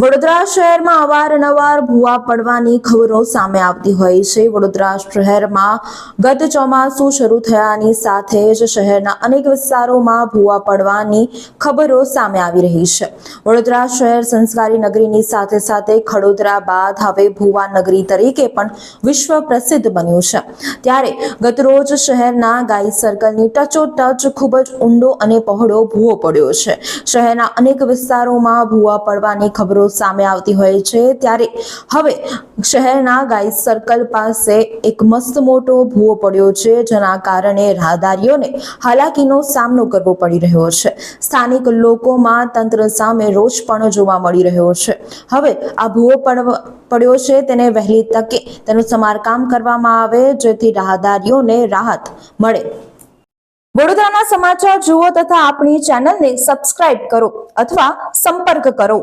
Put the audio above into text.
વડોદરા શહેરમાં અવારનવાર ભૂવા પડવાની ખબરો સામે આવતી હોય છે. વડોદરા શહેરમાં ગત ચોમાસું શરૂ થયાની સાથે જ શહેરના અનેક વિસ્તારોમાં ભૂવા પડવાની ખબરો સામે આવી રહી છે. વડોદરા શહેર સંસ્કારી નગરીની સાથે સાથે ખડોદરા બાદ હવે ભૂવા નગરી તરીકે પણ વિશ્વ પ્રસિદ્ધ બન્યું છે. ત્યારે ગતરોજ શહેરના ગાઈ સર્કલની ટચોટચ ખૂબ જ ઊંડો અને પહોળો ભૂવો પડ્યો છે. શહેરના અનેક વિસ્તારોમાં ભૂવા પડવાની ખબરો સામે આવતી હોય છે, ત્યારે હવે શહેરના ગાય સર્કલ પાસે એક મસ્ત મોટો ભૂવો પડ્યો છે, જેના કારણે રાહદારીઓને હાલાકીનો સામનો કરવો પડી રહ્યો છે. સ્થાનિક લોકોમાં તંત્ર સામે રોષ પણ જોવા મળી રહ્યો છે. હવે આ ભૂવો પડ્યો છે, તેને વહેલી તકે તેનું સમારકામ કરવામાં આવે, જેથી રાહદારીઓને રાહત મળે. વડોદરાના સમાચાર જુઓ તથા આપણી ચેનલને સબસ્ક્રાઇબ કરો અથવા સંપર્ક કરો.